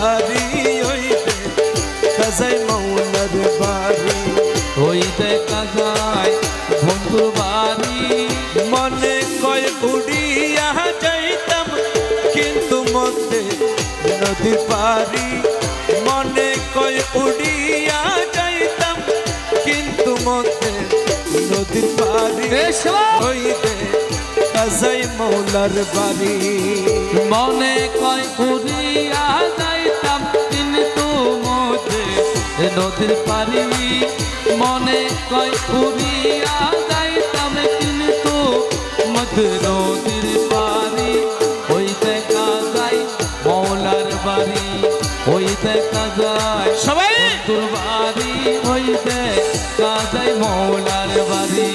বাড়ি হইতে কাজাই মৌলার বাড়ি। বন্ধু বাড়ি। মনে কয় উড়িয়া যাইতাম কিন্তু মধ্যে নদী পারি মনে কয় উড়িয়া যাইতাম কিন্তু মধ্যে নদী পারি হইতে কাজাই মৌলার বাড়ি। মনে কয় নদীর পারি মনে কয় উড়িয়া যাইতাম কিন্তু মধ্যে নদীর পারি ওই দেখা যায় মৌলার বাড়ি ওই দেখা যায় সবাই! তোর বাড়ি ওই দেখা যায় মৌলার বাড়ি।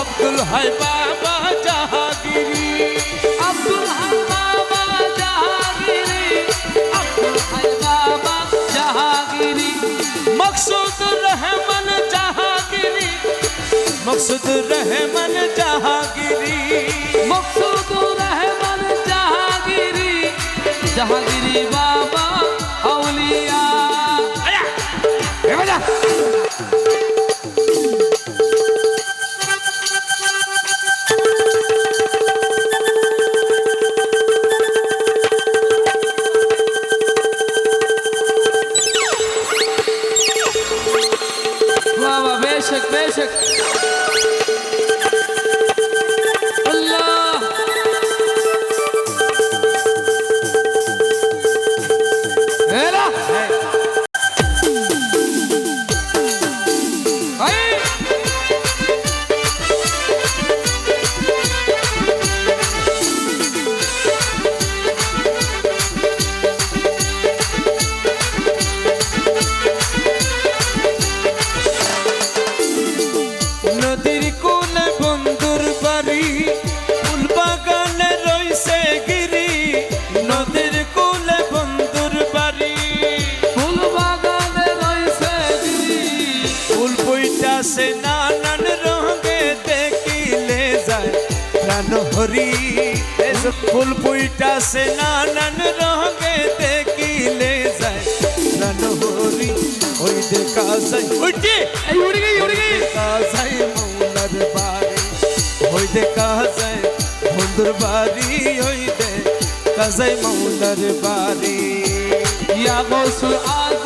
अब्दुल है बाबा जहागिरी। अब्दुल है बाबा जहागिरी। अब्दुल है बाबा जहागिरी। मकसूद रहमन जहागिरी। मकसूद रहमन जहागिरी। मकसूद रहमन जहागिरी। जहागिरी প্রাণ হরি। ফুল বইটাছে নানান রঙে দেখিলে যায়। প্রাণ হরি ওই দেখা যায়। উঠি এই উড়ে গই উড়ে গই। যায় মৌলার বাড়ি। ওই দেখা যায় বন্ধুর বাড়ি। ওই দেখা যায় মৌলার বাড়ি। ইয়া গৌসুল আজম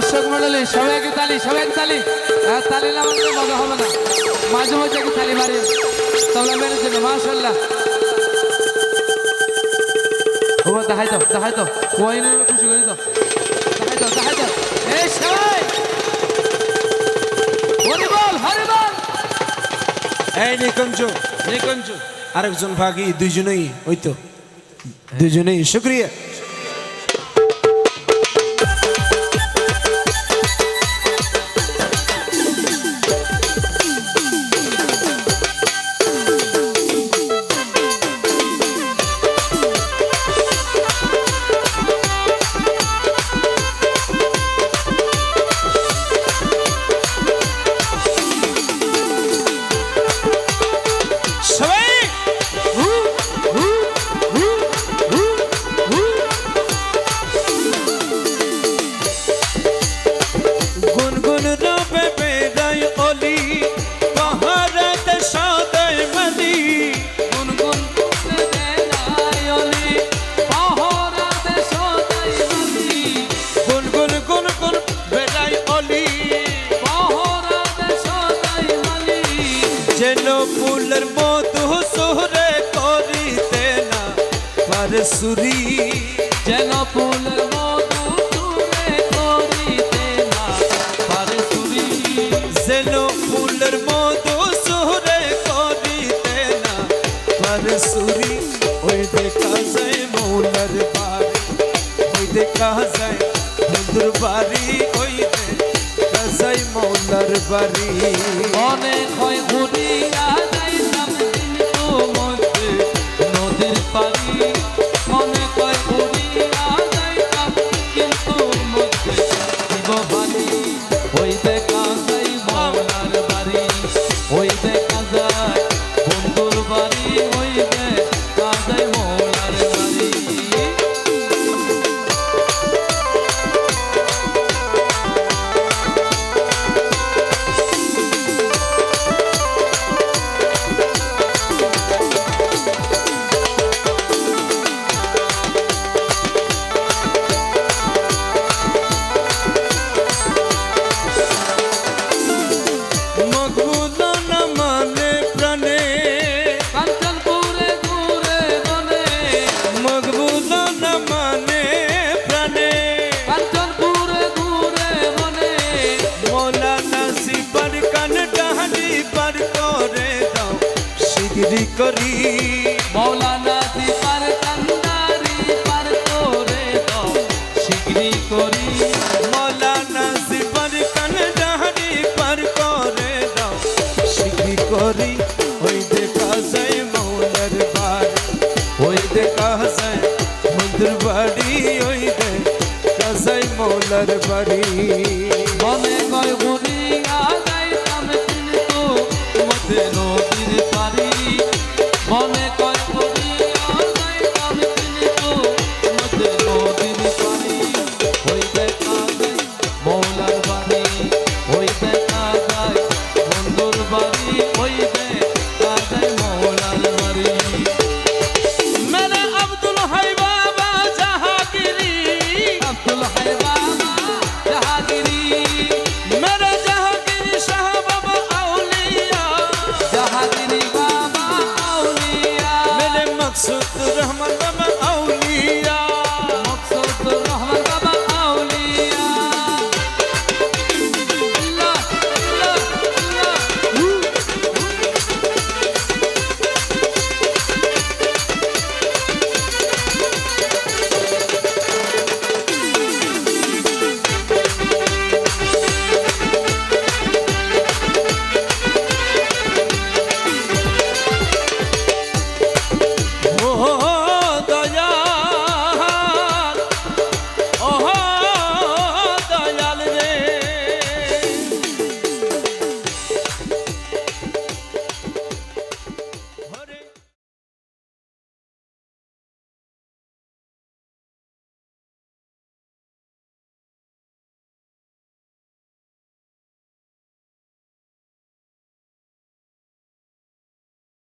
দর্শক মন্ডলী সবাইকে তালি সবাইকে তালি। হ্যাঁ, তালি না মারলে মজা হবে না। মাঝে মাঝে কি তালি মারি। তবলা মেরে জন্য মাশাল্লাহ ও দেখাই দাও দেখাই দাও। খুশি করে দাও দেখাই দাও দেখাই দাও। এই সবাই! হরি বল হরি বল! এই নিকুঞ্জ নিকুঞ্জ। আরেকজন ভাগি দুইজনেই ওই তো। দুইজনেই শুক্রিয়া। ফুলের মধু সোহরে করিতে না পারে সুরি। যেন ফুলের মধু তুলে করিতে না পারে চুরি যেন ফুলের মধু সোহরে করিতে না পারে সুরি। ওই দেখা যায় মৌলার বাড়ি ওই দেখা যায় বন্ধুর বাড়ি। বাড়ি। অনেক হয় ঘুরিয়া করি। মৌলানা দীপার কান্দারি পার করে দাও শিগরি করি। মৌলানা শিবার কান পার করে দাও শিগরি করি। ওই দেখা যায় মৌলার বাড়ি, ওই দেখা যায় মন্দির বাড়ি, ওই দেখা যায় মৌলার বাড়ি। মনে কয়